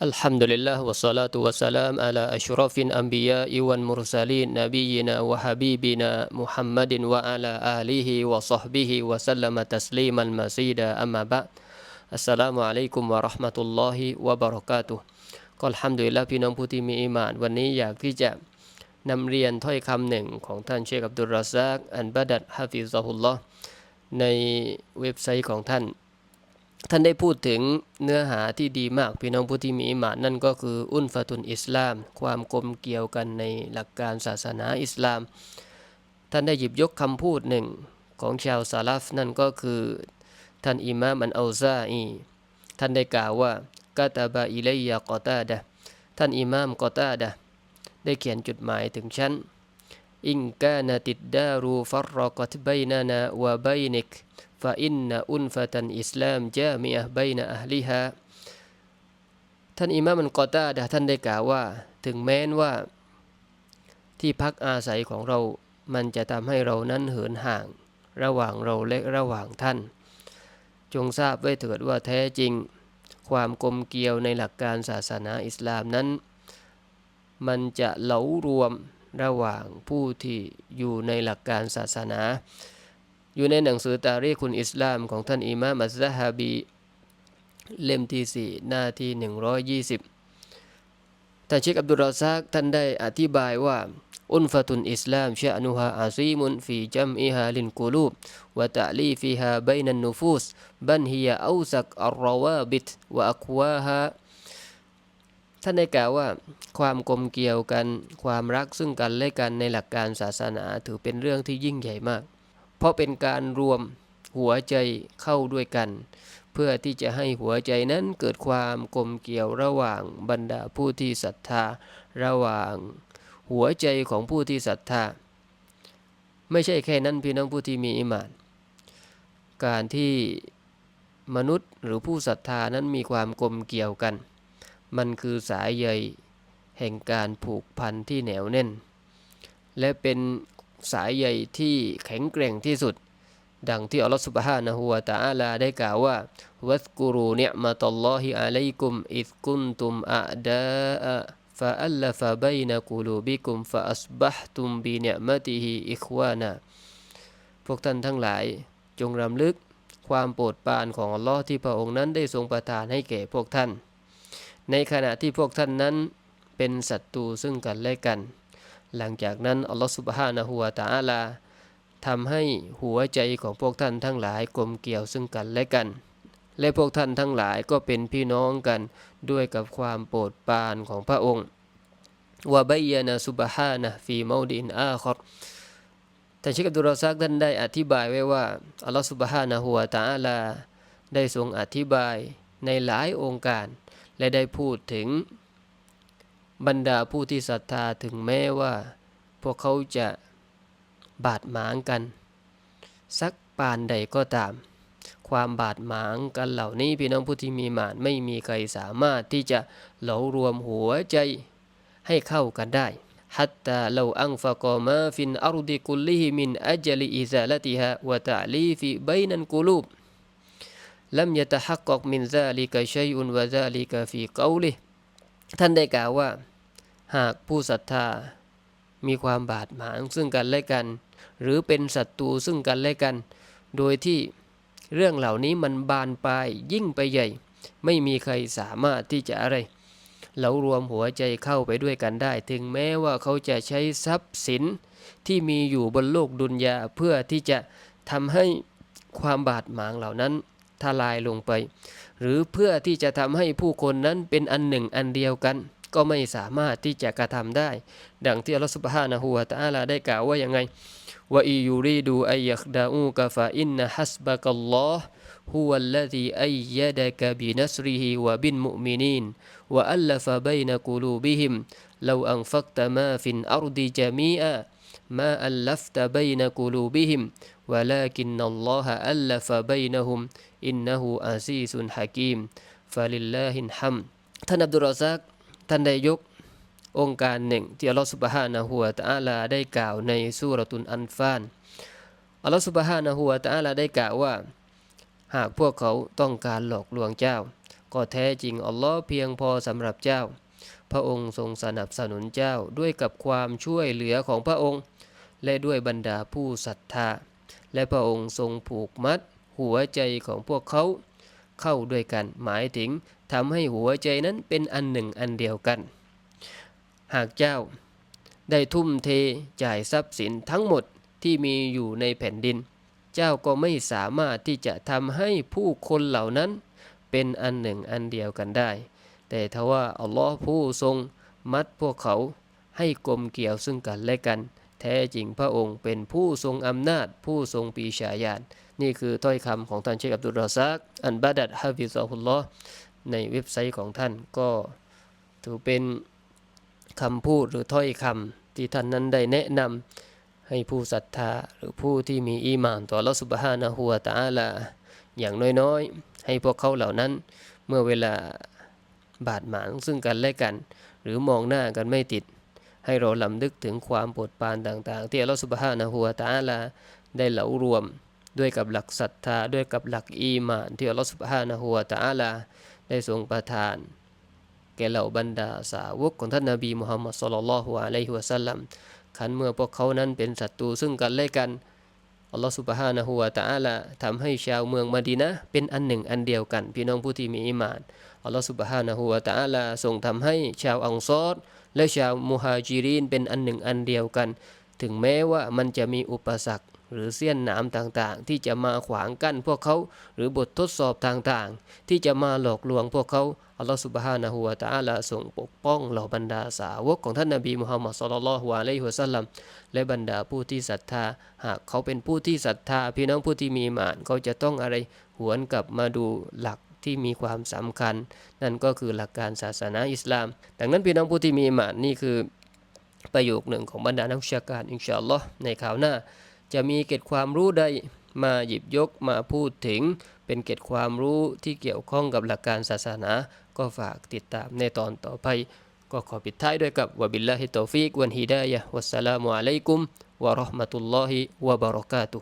الحمد لله والصلاة والسلام على أشرف الأنبياء والمرسلين نبينا وحبيبنا محمد وعلى آله وصحبه وسلم تسليما مزيدا أما بعد السلام عليكم ورحمة الله وبركاته ก็อัลฮัมดุลิลละห์พี่น้องผู้ที่มีอีหมาน วันนี้อยากที่จะนำเรียนถ้อยคำหนึ่งของท่านเชคอับดุลราซากอันบาดัดฮะฟิซะฮุลลอฮ์ในเว็บไซต์ของท่าน ท่านได้พูดถึงเนื้อหาที่ดีมากพี่น้องผู้ที่มีอิมานนั่นก็คืออุนฟะตุนอิสลาม ความกลมเกี่ยวกันในหลักการศาสนาอิสลาม ท่านได้หยิบยกคำพูดหนึ่งของชาวซาลฟนั่นก็คือ ท่านอิมามอันอัลซาอีท่านได้กล่าวว่ากาตาบะอิเลยกอตาดะท่านอิมามกอตาดะได้เขียนจุดหมายถึงฉันอิงกานาติดดารูฟัรรกตบัยนานา วะบัยนิก فإن أنفة الإسلام جامعة بين أهلها ท่านอิมามมันกอตาดะท่านได้กล่าวว่า ถึงแม้นว่า ที่พักอาศัยของเรา มันจะทำให้เรานั้นเหินห่าง ระหว่างเราและระหว่างท่าน จงทราบไว้เถิดว่าแท้จริง ความกลมเกลียวในหลักการศาสนาอิสลามนั้น มันจะเหลารวมระหว่างผู้ที่อยู่ในหลักการศาสนา อยู่ในหนังสือตารีคุณอิสลามของท่านอิมามอัซฮาบี เล่มที่ 4 หน้าที่ 120 ท่านเชคอับดุลราซักท่านได้อธิบายว่า อุนฟะตุนอิสลามชะนุฮาอาซีมุนฟีจัมอิฮาลินกูลูบวะตะลีฟีฮาบนันนูฟูสบันฮียอูซักอัลรวาบิตวะอัควาฮาท่านได้กล่าวว่าความกลมเกี่ยวกันความรักซึ่งกันและกันในหลักการศาสนาถือเป็นเรื่องที่ยิ่งใหญ่มาก เพราะเป็นการรวมหัวใจเข้าด้วยกัน เพื่อที่จะให้หัวใจนั้นเกิดความกลมเกี่ยวระหว่างบรรดาผู้ที่ศรัทธา ระหว่างหัวใจของผู้ที่ศรัทธา ไม่ใช่แค่นั้นพี่น้องผู้ที่มีอิมาน การที่มนุษย์หรือผู้ศรัทธานั้นมีความกลมเกี่ยวกัน มันคือสายใยแห่งการผูกพันที่แหนวแน่น และเป็น สายใยที่แข็งแกร่งที่สุด ดังที่อัลลอฮฺสุบฮานะฮูวะตะอาลาได้กล่าวว่าวัสกุรูเนียมะตัลลอฮิอะลัยกุมอิสกุนตุมอะดาฟะอัลลฟะบัยนะกูลูบิกุมฟะอัสบะฮตุมบีเนมะติฮิอิควานาพวกท่านทั้งหลายจงรำลึกความโปรดปรานของอัลลอฮ์ที่พระองค์นั้นได้ทรงประทานให้แก่พวกท่าน ในขณะที่พวกท่านนั้นเป็นศัตรูซึ่งกันและกัน หลังจากนั้นอัลลอฮฺสุบฮานะฮูวาตาอาลาทำให้หัวใจของพวกท่านทั้งหลายกลมเกี่ยวซึ่งกันและกัน และพวกท่านทั้งหลายก็เป็นพี่น้องกันด้วยกับความโปรดปรานของพระองค์วะบัยนะสุบฮานะฟีมาดินอาคอรท่านชิกับดุรซักท่านได้อธิบายไว้ว่าอัลลอฮฺสุบฮานะฮูวาตาอาลาได้ทรงอธิบายในหลายองค์การ และได้พูดถึง บรรดาผู้ที่ศรัทธาถึงแม้ว่า พวกเขาจะบาดหมางกัน สักปานใดก็ตาม ความบาดหมางกันเหล่านี้พี่น้องผู้ที่มีหมานไม่มีใครสามารถที่จะเหลารวมหัวใจให้เข้ากันได้ حتى لو أنفق ما في الأرض كله من أجل إزالتها وتعليف بين القلوب لم يتحقق من ذلك شيء وذلك في قوله ท่านได้กล่าวว่า หากผู้ศรัทธา มีความบาดหมางซึ่งกันและกัน หรือเป็นศัตรูซึ่งกันและกัน โดยที่เรื่องเหล่านี้มันบานปลายยิ่งไปใหญ่ ไม่มีใครสามารถที่จะอะไรเหลารวมหัวใจเข้าไปด้วยกันได้ ถึงแม้ว่าเขาจะใช้ทรัพย์สินที่มีอยู่บนโลกดุนยาเพื่อที่จะทำให้ความบาดหมางเหล่านั้นทลายลงไป หรือเพื่อที่จะทำให้ผู้คนนั้นเป็นอันหนึ่งอันเดียวกัน ก็ไม่สามารถที่จะกระทำได้ ดังที่อัลลอฮฺสุบฮานะฮูวะตะอาลาได้กล่าวว่ายังไงว่าอิยูรีดูอัยยักดาอูกะฟะอินนะฮัสบะกัลลอฮ์ هو الذي أيدك بنصره وبالمؤمنين وألف بين قلوبهم لو أنفقت ما في الأرض جميعا ما ألفت بين قلوبهم ولكن الله ألف بينهم إنه عزيز حكيم فلله الحمد ท่านอับดุลรอซัก ท่านได้ยกองค์การหนึ่งที่อัลลอฮฺสุบฮานะฮูวตะอาลาได้กล่าวในสุรตุนอันฟานอัลลอฮฺสุบฮานะฮูวตะอาลาได้กล่าวว่า หากพวกเขาต้องการหลอกลวงเจ้า ก็แท้จริงอัลลอฮ์เพียงพอสำหรับเจ้า พระองค์ทรงสนับสนุนเจ้าด้วยกับความช่วยเหลือของพระองค์ และด้วยบรรดาผู้ศรัทธา และพระองค์ทรงผูกมัด หัวใจของพวกเขาเข้าด้วยกันหมายถึง ทำให้หัวใจนั้นเป็นอันหนึ่งอันเดียวกัน หากเจ้าได้ทุ่มเทจ่ายทรัพย์สินทั้งหมดที่มีอยู่ในแผ่นดิน เจ้าก็ไม่สามารถที่จะทำให้ผู้คนเหล่านั้นเป็นอันหนึ่งอันเดียวกันได้ แต่ทว่าอัลลอฮ์ผู้ทรงมัดพวกเขาให้กลมเกี่ยวซึ่งกันและกัน แท้จริงพระองค์เป็นผู้ทรงอำนาจผู้ทรงปีชาญาณนี่คือถ้อยคำของท่านเชคอับดุลรอซักอันบาดัดฮะฟิซอฮุลลอฮ์ ในเว็บไซต์ของท่านก็ถือเป็นคำพูดหรือถ้อยคำที่ท่านนั้นได้แนะนำให้ผู้ศรัทธาหรือผู้ที่มีอีหมานต่อลอสุบฮานะฮูวตาลาอย่างน้อยๆ ให้พวกเขาเหล่านั้นเมื่อเวลาบาดหมางซึ่งกันและกัน หรือมองหน้ากันไม่ติด ให้เราลำลึกถึงความปรดปานต่างๆ ที่อัลลอฮฺสุบฮานะฮูวตาลาได้เหลารวมด้วยกับหลักศรัทธาด้วยกับหลักอีหมานที่อัลลอฮฺสุบฮานะฮูวตาลา ได้ทรงประทาน แก่เหล่าบรรดาสาวกของท่านนบีมุฮัมมัดสุลลัลฮุอะลัยฮิวะสัลลัมขันเมื่อพวกเขานั้นเป็นศัตรูซึ่งกันและกันอัลลอฮฺสุบฮานะฮูวะตะอาลาทำให้ชาวเมืองมดีนะเป็นอันหนึ่งอันเดียวกัน พี่น้องผู้ที่มีอีหมานอัลลอฮฺสุบฮานะฮูวะตะอาลาทรงทำให้ชาวอังซอรและชาวมุฮาจิรินเป็นอันหนึ่งอันเดียวกัน ถึงแม้ว่ามันจะมีอุปสรรค หรือเสี้ยนหนามต่างๆ ที่จะมาขวางกั้นพวกเขา หรือบททดสอบต่างๆ ที่จะมาหลอกลวงพวกเขาอัลลอฮฺสุบฮานะฮูวะตะอาลาทรงปกป้องเหล่าบรรดาสาวกของท่านนบีมุฮัมมัดสุลลัลฮุอะลัยฮิวะสัลลัมและบรรดาผู้ที่ศรัทธา หากเขาเป็นผู้ที่ศรัทธา พี่น้องผู้ที่มีหมานเขาจะต้องอะไรหวนกลับมาดูหลักที่มีความสำคัญ นั่นก็คือหลักการศาสนาอิสลาม ดังนั้นพี่น้องผู้ที่มีหมานนี่คือประโยคหนึ่งของบรรดานักวิชาการอินชาอัลลอฮ์ในข่าวหน้า จะมีเกตความรู้ใดมาหยิบยกมาพูดถึง เป็นเกตความรู้ที่เกี่ยวข้องกับหลักการศาสนา ก็ฝากติดตามในตอนต่อไป ก็ขอปิดท้ายด้วยกับวะบิลลาฮิตตอฟิกวันฮิดายะวัสสลามุอะลัยกุมวะเราะห์มะตุลลอฮิวะบะเราะกาตุ